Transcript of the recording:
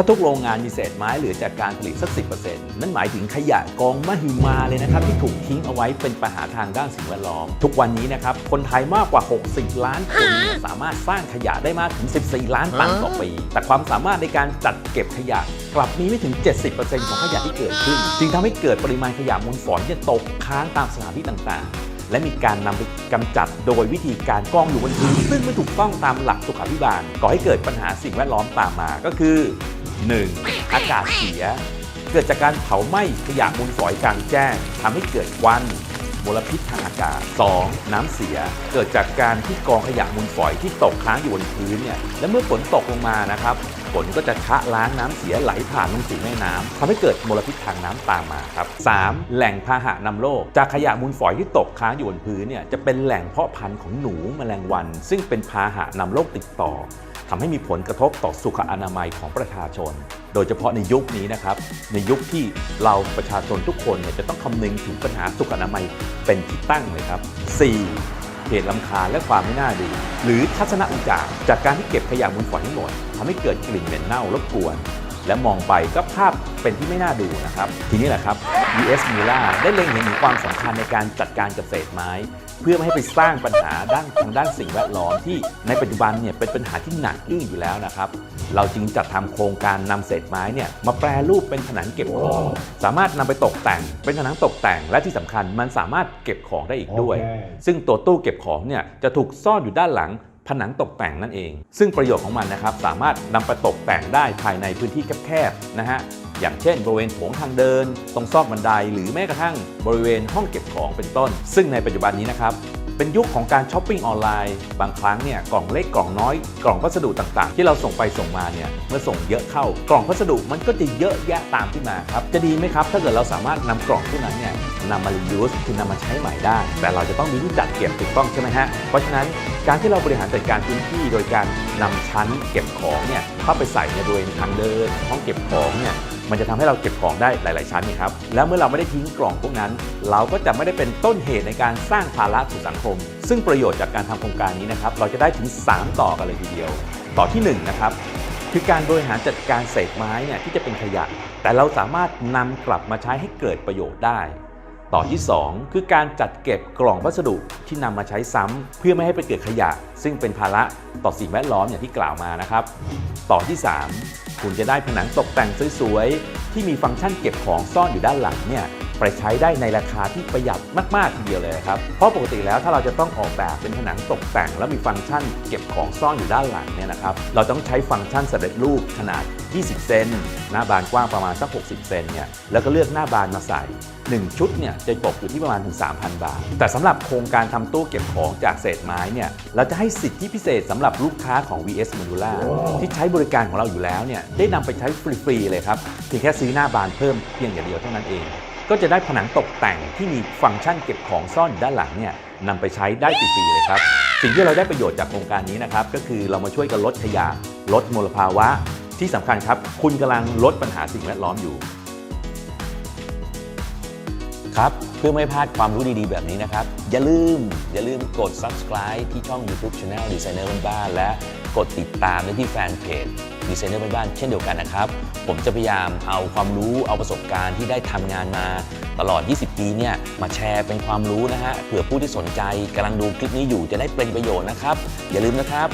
ถ้าทุกโรงงานมีเศษไม้เหลือจากการผลิตสัก 10%นั่นหมายถึงขยะกองมหึมาเลยนะครับ ที่ถูกทิ้งเอาไว้เป็นปัญหาทางด้านสิ่งแวดล้อม ทุกวันนี้นะครับ คนไทยมากกว่า 60 ล้านคน สามารถสร้างขยะได้มากถึง 14 ล้านตันต่อปี แต่ความสามารถในการจัดเก็บขยะ กลับมีไม่ถึง 70%ของขยะที่เกิดขึ้น จึงทำให้เกิดปริมาณขยะมูลฝอยที่ตกค้างตามสถานที่ต่างๆและมีการนำไปกำจัดโดยวิธีการกองอยู่บนพื้นซึ่งไม่ถูกต้องตามหลักสุขาภิบาลก่อให้เกิดปัญหาสิ่งแวดล้อมตามมาก็คือ 1. อากาศเสีย เกิดจากการเผาไหม้ขยะมูลฝอยกลางแจ้งทำให้เกิดควันมลพิษทางอากาศ 2. น้ำเสีย เกิดจากการที่กองขยะมูลฝอยที่ตกค้างอยู่บนพื้นเนี่ย และเมื่อฝนตกลงมานะครับ ฝนก็จะชะล้างน้ำเสียไหลผ่านลงสู่แม่น้ำทำให้เกิดมลพิษทางน้ำตามมาครับ 3. แหล่งพาหะนำโรค จากขยะมูลฝอยที่ตกค้างอยู่บนพื้นเนี่ย จะเป็นแหล่งเพาะพันธุ์ของหนูแมลงวัน ซึ่งเป็นพาหะนำโรคติดต่อ ทำให้มีผลกระทบต่อสุขอนามัยของประชาชน โดยเฉพาะในยุคนี้นะครับ ในยุคที่เราประชาชนทุกคนเนี่ยจะต้องคำนึงถึงปัญหาสุขอนามัยเป็นที่ตั้งเลยครับ 4. เหตุลำคาและความไม่น่าดูหรือทัศนอุจาจากการที่เก็บขยะมูลฝอยทั้งหมดทำให้เกิดกลิ่นเหม็นเน่ารบกวน และมองไปก็ภาพเป็นที่ไม่น่าดูนะครับ ทีนี้แหละครับ US m i l a ได้เล็งเห็นถึงความสำคัญในการจัดการกับเศษไม้ เพื่อไม่ให้ไปสร้างปัญหาด้านทางด้านสิ่งแวดล้อมที่ในปัจจุบันเนี่ยเป็นปัญหาที่หนักอึ้งอยู่แล้วนะครับ เราจึงจัดทำโครงการนำเศษไม้เนี่ยมาแปรรูปเป็นผนังเก็บของสามารถนำไปตกแต่ง เป็นผนังตกแต่งและที่สำคัญมันสามารถเก็บของได้อีกด้วยโอเคซึ่งตัวตู้เก็บของเนี่ยจะถูกซ่อนอยู่ด้านหลัง ผนังตกแต่งนั่นเอง ซึ่งประโยชน์ของมันนะครับสามารถนำไปตกแต่งได้ภายในพื้นที่แคบๆนะฮะอย่างเช่น บริเวณโถงทางเดิน ตรงซอกบันได หรือแม้กระทั่งบริเวณห้องเก็บของเป็นต้น ซึ่งในปัจจุบันนี้นะครับเป็นยุคของการช้อปปิ้งออนไลน์ บางครั้งเนี่ยกล่องเล็กกล่องน้อย กล่องพัสดุต่างๆ ที่เราส่งไปส่งมาเนี่ยเมื่อส่งเยอะเข้ากล่องพัสดุมันก็จะเยอะแยะตามขึ้นมาครับจะดีไหมครับ ถ้าเกิดเราสามารถนำกล่องพวกนั้นเนี่ย นำมา reuse คือนำมาใช้ใหม่ได้ แต่เราจะต้องมีที่จัดเก็บถูกต้องใช่ไหมฮะ เพราะฉะนั้นการที่เราบริหารจัดการพื้นที่ โดยการนำชั้นเก็บของเนี่ยเข้าไปใส่ในบริเวณทางเดินห้องเก็บของเนี่ยมันจะทำให้เราเก็บของได้หลาย ๆ ชั้นนี่ครับ แล้วเมื่อเราไม่ได้ทิ้งกล่องพวกนั้น เราก็จะไม่ได้เป็นต้นเหตุในการสร้างภาระสู่สังคม ซึ่งประโยชน์จากการทำโครงการนี้นะครับ เราจะได้ถึง 3 ต่อกันเลยทีเดียว ต่อที่ 1 นะครับ คือการบริหารจัดการเศษไม้เนี่ยที่จะเป็นขยะ แต่เราสามารถนำกลับมาใช้ให้เกิดประโยชน์ได้ ต่อที่ 2 คือการจัดเก็บกล่องวัสดุที่นำมาใช้ซ้ำเพื่อไม่ให้ไปเกิดขยะ ซึ่งเป็นภาระต่อสิ่งแวดล้อมอย่างที่กล่าวมานะครับ ต่อที่ 3 คุณจะได้ผนังตกแต่งสวยๆ ที่มีฟังก์ชันเก็บของซ่อนอยู่ด้านหลังเนี่ยไปใช้ได้ในราคาที่ประหยัดมากๆทีเดียวเลยครับ เพราะปกติแล้วถ้าเราจะต้องออกแบบเป็นผนังตกแต่ง แล้วมีฟังก์ชันเก็บของซ่อนอยู่ด้านหลังเนี่ยนะครับ เราต้องใช้ฟังก์ชันสำเร็จรูปขนาด 20 เซน หน้าบานกว้างประมาณสัก 60 เซนเนี่ย แล้วก็เลือกหน้าบานมาใส่ 1 ชุดเนี่ยจะตกอยู่ที่ประมาณถึง 3,000 บาท แต่สำหรับโครงการทำตู้เก็บของจากเศษไม้เนี่ยเราจะให้สิทธิพิเศษสำหรับลูกค้าของ VS Modular ที่ใช้บริการของเราอยู่แล้วเนี่ยได้นำไปใช้ฟรีๆเลยครับเพียงแค่ซื้อหน้าบานเพิ่มเพียงอย่างเดียวเท่านั้นเอง ก็จะได้ผนังตกแต่งที่มีฟังก์ชันเก็บของซ่อนอยู่ด้านหลังเนี่ยนำไปใช้ได้ฟรีๆเลยครับสิ่งที่เราได้ประโยชน์จากโครงการนี้นะครับก็คือเรามาช่วยกันลดขยะลดมลภาวะ ที่สำคัญครับ คุณกำลังลดปัญหาสิ่งแวดล้อมอยู่ ครับ เพื่อไม่พลาดความรู้ดีๆ แบบนี้นะครับ อย่าลืม อย่าลืมกด subscribe ที่ช่อง YouTube Channel Designer บ้านๆและกดติดตามได้ที่แฟนเพจ Designer บ้านๆเช่นเดียวกันนะครับ ผมจะพยายามเอาความรู้เอาประสบการณ์ที่ได้ทำงานมาตลอด 20 ปีเนี่ย มาแชร์เป็นความรู้นะฮะเผื่อผู้ที่สนใจกำลังดูคลิปนี้อยู่จะได้เป็นประโยชน์นะครับ อย่าลืมนะครับ